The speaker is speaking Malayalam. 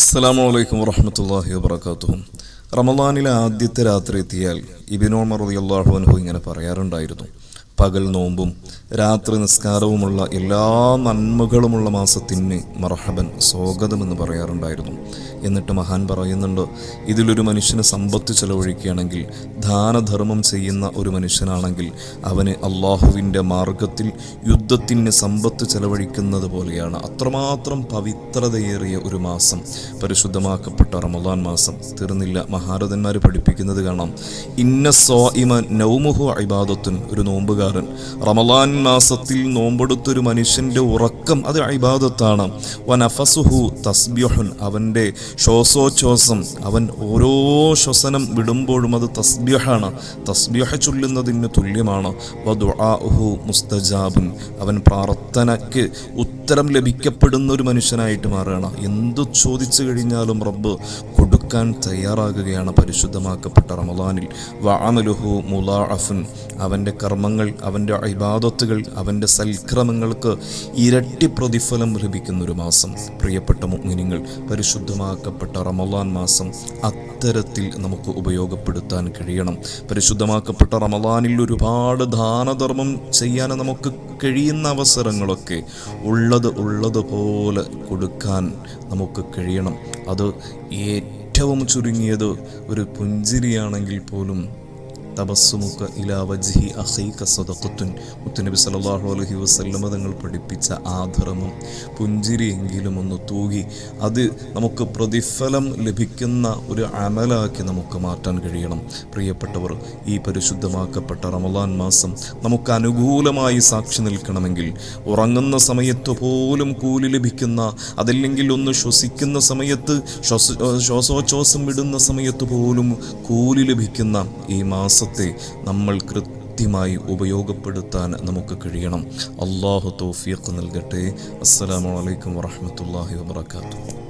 അസ്സലാമു അലൈക്കും വറഹമത്തല്ലാഹി വബർക്കാത്തുഹും റമദാനിലെ ആദ്യത്തെ രാത്രി എത്തിയാൽ ഇബിനോമർ അള്ളാഹു അനുഭവം ഇങ്ങനെ പറയാറുണ്ടായിരുന്നു. പകൽ നോമ്പും രാത്രി നിസ്കാരവുമുള്ള എല്ലാ നന്മകളുമുള്ള മാസത്തിന് മർഹബൻ സ്വാഗതമെന്ന് പറയാറുണ്ടായിരുന്നു. എന്നിട്ട് മഹാൻ പറയുന്നുണ്ട് ഇതിലൊരു മനുഷ്യന് സമ്പത്ത് ചെലവഴിക്കുകയാണെങ്കിൽ ദാനധർമ്മം ചെയ്യുന്ന ഒരു മനുഷ്യനാണെങ്കിൽ അവന് അള്ളാഹുവിന്റെ മാർഗത്തിൽ യുദ്ധത്തിന് സമ്പത്ത് ചെലവഴിക്കുന്നത് പോലെയാണ്. അത്രമാത്രം പവിത്രതയേറിയ ഒരു മാസം പരിശുദ്ധമാക്കപ്പെട്ട റമദാൻ മാസം. തീർന്നില്ല മഹാരഥന്മാർ പഠിപ്പിക്കുന്നത് കാണാം. ഇന്ന സ്വാ ഇമ നൗമുഹു അൈബാദത്തുൻ ഒരു നോമ്പുകാരൻ റമദാൻ മാസത്തിൽ നോമ്പെടുത്തൊരു മനുഷ്യന്റെ ഉറക്കം അത് അൈബാദത്താണ് വനഫസുഹു തസ്ബ്യുഹുൻ അവന്റെ ശ്വാസോച്ഛ്വാസം അവൻ ഓരോ ശ്വസനം വിടുമ്പോഴും അത് തസ്ബ്യഹാണ് തസ്ബ്യഹ ചൊല്ലുന്നതിന് തുല്യമാണ്. വദുആഹു മുസ്തജാബുൻ അവൻ പ്രാർത്ഥനയ്ക്ക് ഉത്തരം ലഭിക്കപ്പെടുന്ന ഒരു മനുഷ്യനായിട്ട് മാറുകയാണ്. എന്തു ചോദിച്ചു കഴിഞ്ഞാലും റബ്ബ് കൊടുക്കാൻ തയ്യാറാകുകയാണ് പരിശുദ്ധമാക്കപ്പെട്ട റമദാനിൽ. വഅമലുഹു മുലാഅഫുൻ. അവന്റെ കർമ്മങ്ങൾ അവന്റെ ഇബാദത്തുകൾ അവന്റെ സൽക്രമങ്ങൾക്ക് ഇരട്ടി പ്രതിഫലം ലഭിക്കുന്ന ഒരു മാസം. പ്രിയപ്പെട്ട മുഗ്നിങ്ങൾ പരിശുദ്ധമാക്കപ്പെട്ട റമദാൻ മാസം അത്തരത്തിൽ നമുക്ക് ഉപയോഗപ്പെടുത്താൻ കഴിയണം. പരിശുദ്ധമാക്കപ്പെട്ട റമദാനിൽ ഒരുപാട് ദാനധർമ്മം ചെയ്യാൻ നമുക്ക് കഴിയുന്ന അവസരങ്ങളൊക്കെ ഉള്ളത് ഉള്ളതുപോലെ കൊടുക്കാൻ നമുക്ക് കഴിയണം. അത് ഏറ്റവും ചുരുങ്ങിയത് ഒരു പുഞ്ചിരിയാണെങ്കിൽ പോലും തബസ്സുമുക്ക ഇലാ വജ്ഹി സദഖത്തുൻ. മുത്തുനബി സല്ലല്ലാഹു അലൈഹി വസല്ലമ തങ്ങൾ പഠിപ്പിച്ച ആധർമ്മം ധർമ്മം പുഞ്ചിരിയെങ്കിലും ഒന്ന് തൂകി അത് നമുക്ക് പ്രതിഫലം ലഭിക്കുന്ന ഒരു അമലാക്കി നമുക്ക് മാറ്റാൻ കഴിയണം. പ്രിയപ്പെട്ടവർ ഈ പരിശുദ്ധമാക്കപ്പെട്ട റമലാൻ മാസം നമുക്ക് അനുകൂലമായി സാക്ഷി നിൽക്കണമെങ്കിൽ ഉറങ്ങുന്ന സമയത്ത് പോലും കൂലി ലഭിക്കുന്ന അതല്ലെങ്കിൽ ഒന്ന് ശ്വസിക്കുന്ന സമയത്ത് ശ്വാസ ശ്വാസോച്ഛ്വാസം വിടുന്ന സമയത്ത് പോലും കൂലി ലഭിക്കുന്ന ഈ മാസത്തെ നമ്മൾ കൃത്യമായി ഉപയോഗപ്പെടുത്താൻ നമുക്ക് കഴിയണം. അള്ളാഹു തൗഫീഖ് നൽകട്ടെ. അസ്സലാമു അലൈക്കും വറഹ്മത്തുള്ളാഹി വബറകാതുഹു.